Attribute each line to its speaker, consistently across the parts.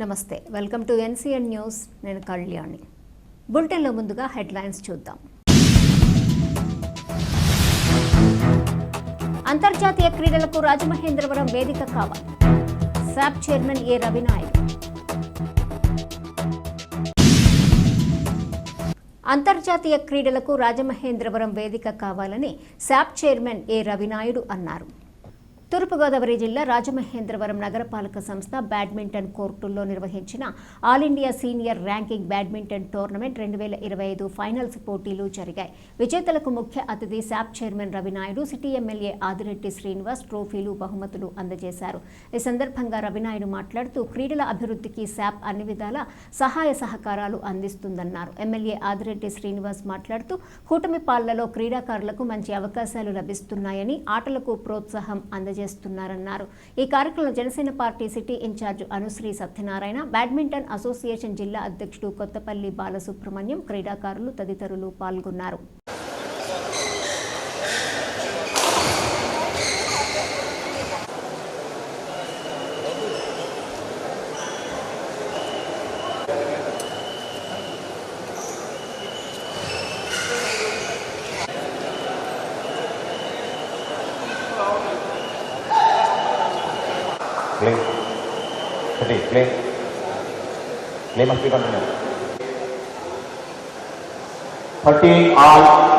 Speaker 1: నమస్తే welcome to NCN news. నేను కళ్యాణి. బులెటిన్లో ముందుగా హెడ్లైన్స్ చూద్దాం. అంతర్జాతీయ క్రీడలకు రాజమహేంద్రవరం వేదిక కావాలి. SAAP chairman A Ravinayak. అంతర్జాతీయ క్రీడలకు రాజమహేంద్రవరం వేదిక కావాలని శాప్ చైర్మన్ ఏ రవినాయుడు అన్నారు. తూర్పుగోదావరి జిల్లా రాజమహేంద్రవరం నగరపాలక సంస్థ బ్యాడ్మింటన్ కోర్టుల్లో నిర్వహించిన all India senior ranking badminton tournament రెండు వేల ఇరవై ఐదు ఫైనల్స్ పోటీలు జరిగాయి. విజేతలకు ముఖ్య అతిథి SAAP chairman Ravinaidu city MLA Adireddy Srinivas ట్రోఫీలు బహుమతులు అందజేశారు. ఈ సందర్భంగా రవినాయుడు మాట్లాడుతూ క్రీడల అభివృద్ధికి శాప్ అన్ని విధాల సహాయ సహకారాలు అందిస్తుందన్నారు. ఎమ్మెల్యే ఆదిరెడ్డి శ్రీనివాస్ మాట్లాడుతూ కూటమి పాలనలో క్రీడాకారులకు మంచి అవకాశాలు లభిస్తున్నాయని ఆటలకు ప్రోత్సాహం అందజేస్తున్నారన్నారు ఈ కార్యక్రమంలో Janasena party city incharge Anusri Satyanarayana badminton association జిల్లా అధ్యక్షుడు కొత్తపల్లి బాలసుబ్రహ్మణ్యం క్రీడాకారులు తదితరులు పాల్గొన్నారు.
Speaker 2: Ready, play. Play must be continued. 30 all.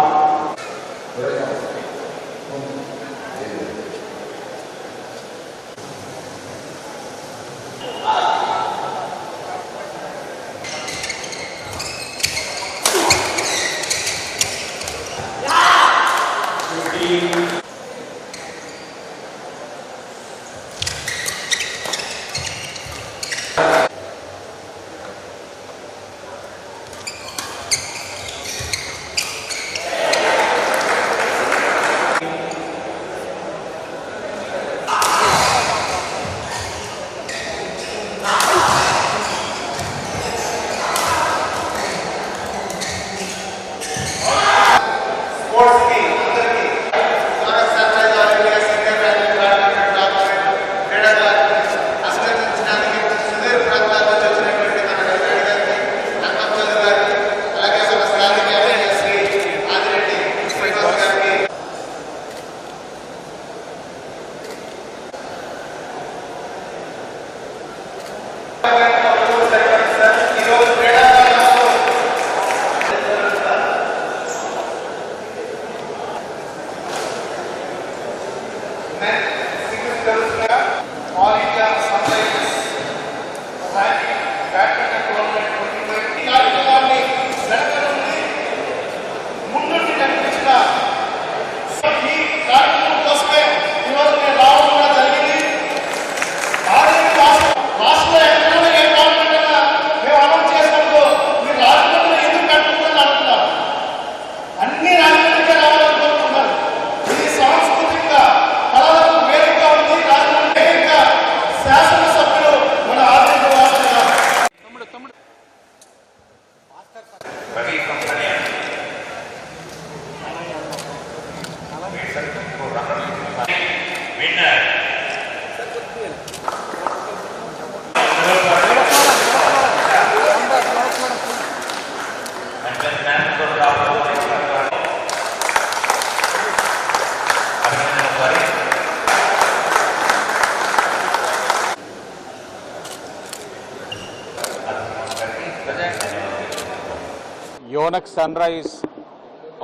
Speaker 3: Yonex Sunrise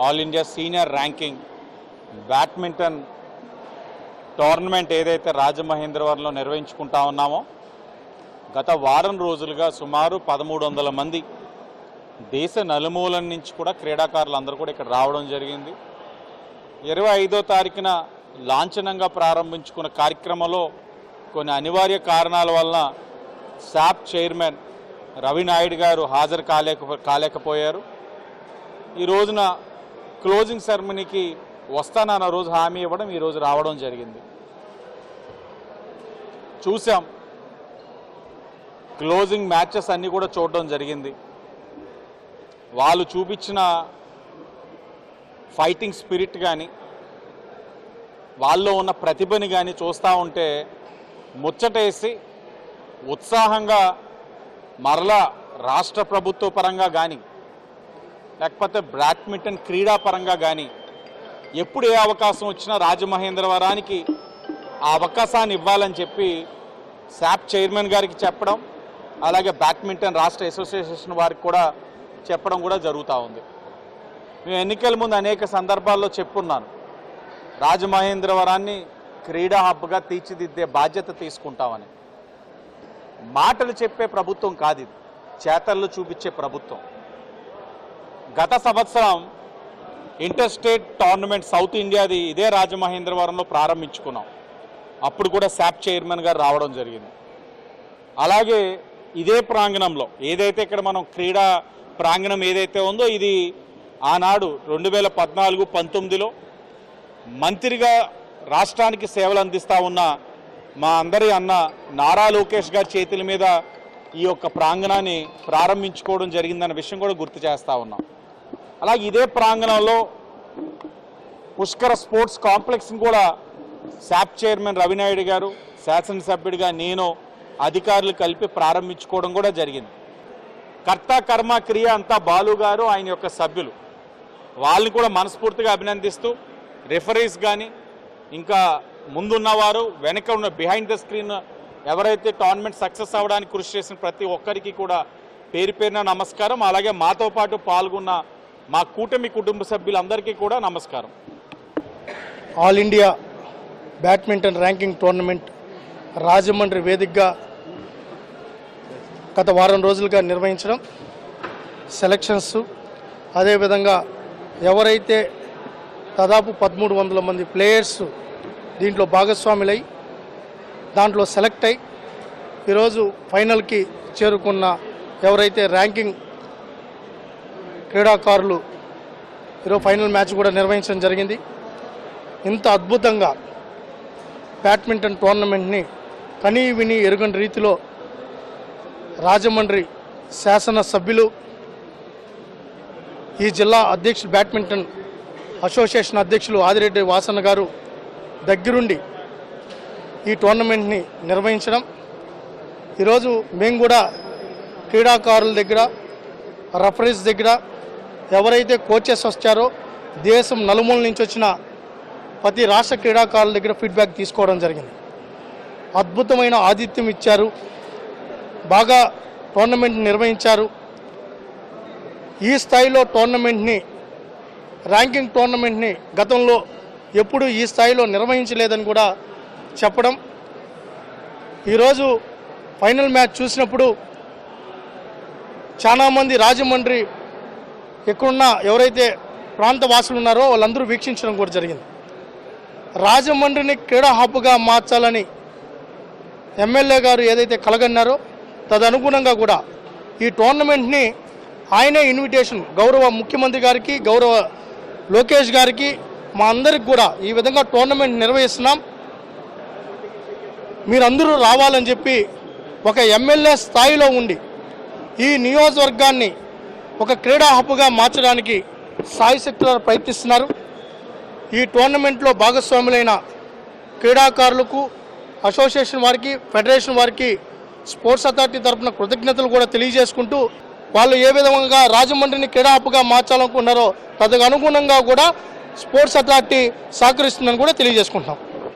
Speaker 3: all India senior ranking badminton tournament ఏదైతే రాజమహేంద్రవరంలో నిర్వహించుకుంటా ఉన్నామో గత వారం రోజులుగా సుమారు పదమూడు వందల మంది దేశ నలుమూలం నుంచి కూడా క్రీడాకారులు అందరూ కూడా ఇక్కడ రావడం జరిగింది. ఇరవై ఐదో తారీఖున లాంఛనంగా ప్రారంభించుకున్న కార్యక్రమంలో కొన్ని అనివార్య కారణాల వలన శాప్ చైర్మన్ రవినాయుడు గారు హాజరు కాలేక కాలేకపోయారు. ఈ రోజున క్లోజింగ్ సెరమనీకి వస్తానన్న రోజు హామీ ఇవ్వడం ఈ రోజు రావడం జరిగింది. చూసాం క్లోజింగ్ మ్యాచెస్ అన్నీ కూడా చూడడం జరిగింది. వాళ్ళు చూపించిన ఫైటింగ్ స్పిరిట్ కానీ వాళ్ళలో ఉన్న ప్రతిభని కానీ చూస్తూ ఉంటే ముచ్చటేసి ఉత్సాహంగా మరలా రాష్ట్ర ప్రభుత్వ పరంగా కానీ లేకపోతే బ్యాడ్మింటన్ క్రీడా పరంగా కానీ ఎప్పుడు ఏ అవకాశం వచ్చినా రాజమహేంద్రవరానికి ఆ అవకాశాన్ని ఇవ్వాలని చెప్పి శాప్ చైర్మన్ గారికి చెప్పడం అలాగే బ్యాడ్మింటన్ రాష్ట్ర అసోసియేషన్ వారికి కూడా చెప్పడం కూడా జరుగుతూ ఉంది. మేము ఎన్నికల ముందు అనేక సందర్భాల్లో చెప్పున్నాను. రాజమహేంద్రవరాన్ని క్రీడా హబ్గా తీర్చిదిద్దే బాధ్యత తీసుకుంటామని. మాటలు చెప్పే ప్రభుత్వం కాదు ఇది. చేతల్లో చూపించే ప్రభుత్వం. గత సంవత్సరం ఇంటర్ స్టేట్ టోర్నమెంట్ సౌత్ ఇండియాది ఇదే రాజమహేంద్రవరంలో ప్రారంభించుకున్నాం. అప్పుడు కూడా శాప్ చైర్మన్ గారు రావడం జరిగింది. అలాగే ఇదే ప్రాంగణంలో ఏదైతే ఇక్కడ మనం క్రీడా ప్రాంగణం ఏదైతే ఉందో ఇది ఆనాడు రెండు వేల పద్నాలుగు పంతొమ్మిదిలో మంత్రిగా రాష్ట్రానికి సేవలు అందిస్తూ ఉన్న మా అందరి అన్న నారా లోకేష్ గారి చేతుల మీద ఈ యొక్క ప్రాంగణాన్ని ప్రారంభించుకోవడం జరిగిందన్న విషయం కూడా గుర్తు చేస్తూ ఉన్నాం. అలాగే ఇదే ప్రాంగణంలో పుష్కర స్పోర్ట్స్ కాంప్లెక్స్ని కూడా శాప్ చైర్మన్ రవినాయుడు గారు శాసనసభ్యుడిగా నేను అధికారులు కలిపి ప్రారంభించుకోవడం కూడా జరిగింది. కర్త కర్మ క్రియ అంతా బాలు గారు ఆయన యొక్క సభ్యులు. వాళ్ళని కూడా మనస్ఫూర్తిగా అభినందిస్తూ రెఫరీస్ కానీ ఇంకా ముందున్నవారు వెనక ఉన్న బిహైండ్ ద స్క్రీన్ ఎవరైతే టోర్నమెంట్ సక్సెస్ అవ్వడానికి కృషి చేసిన ప్రతి ఒక్కరికి కూడా పేరు పేరున నమస్కారం. అలాగే మాతో పాటు పాల్గొన్న మా కూటమి కుటుంబ సభ్యులందరికీ కూడా నమస్కారం.
Speaker 4: All India badminton ranking tournament Rajahmundry వేదికగా గత వారం రోజులుగా నిర్వహించడం సెలక్షన్స్ అదేవిధంగా ఎవరైతే దాదాపు పదమూడు వందల మంది ప్లేయర్స్ దీంట్లో భాగస్వాములై దాంట్లో సెలెక్ట్ అయి ఈరోజు ఫైనల్కి చేరుకున్న ఎవరైతే ర్యాంకింగ్ క్రీడాకారులు ఈరోజు ఫైనల్ మ్యాచ్ కూడా నిర్వహించడం జరిగింది. ఇంత అద్భుతంగా బ్యాడ్మింటన్ టోర్నమెంట్ని కనీ విని ఎరుగని రీతిలో రాజమండ్రి శాసన సభ్యులు ఈ జిల్లా అధ్యక్షులు బ్యాడ్మింటన్ అసోసియేషన్ అధ్యక్షులు ఆదిరెడ్డి వాసన్న గారు దగ్గరుండి ఈ టోర్నమెంట్ని నిర్వహించడం. ఈరోజు మేము కూడా క్రీడాకారుల దగ్గర రెఫరీస్ దగ్గర ఎవరైతే కోచెస్ వచ్చారో దేశం నలుమూల నుంచి వచ్చిన ప్రతి రాష్ట్ర క్రీడాకారుల దగ్గర ఫీడ్బ్యాక్ తీసుకోవడం జరిగింది. అద్భుతమైన ఆతిథ్యం ఇచ్చారు. బాగా టోర్నమెంట్ నిర్వహించారు. ఈ స్థాయిలో టోర్నమెంట్ని ర్యాంకింగ్ టోర్నమెంట్ని గతంలో ఎప్పుడు ఈ స్థాయిలో నిర్వహించలేదని కూడా చెప్పడం. ఈరోజు ఫైనల్ మ్యాచ్ చూసినప్పుడు చాలామంది రాజమండ్రి ఇక్కడున్న ఎవరైతే ప్రాంత వాసులు ఉన్నారో వాళ్ళందరూ వీక్షించడం కూడా జరిగింది. రాజమండ్రిని క్రీడా హబ్గా మార్చాలని ఎమ్మెల్యే గారు ఏదైతే కలగన్నారో తదనుగుణంగా కూడా ఈ టోర్నమెంట్ని ఆయనే ఇన్విటేషన్ గౌరవ ముఖ్యమంత్రి గారికి గౌరవ లోకేష్ గారికి మా అందరికి కూడా ఈ విధంగా టోర్నమెంట్ నిర్వహిస్తున్నాం. మీరందరూ రావాలని చెప్పి ఒక ఎమ్మెల్యే స్థాయిలో ఉండి ఈ నియోజకవర్గాన్ని ఒక క్రీడా హబ్గా మార్చడానికి సాయి శక్తుల ప్రయత్నిస్తున్నారు. ఈ టోర్నమెంట్లో భాగస్వాములైన క్రీడాకారులకు అసోసియేషన్ వారికి ఫెడరేషన్ వారికి స్పోర్ట్స్ అథారిటీ తరఫున కృతజ్ఞతలు కూడా తెలియజేసుకుంటూ వాళ్ళు ఏ విధంగా రాజమండ్రిని క్రీడా హబ్గా మార్చాలనుకున్నారో తదకు అనుగుణంగా కూడా స్పోర్ట్స్ అథారిటీ సహకరిస్తుందని కూడా తెలియజేసుకుంటున్నాం.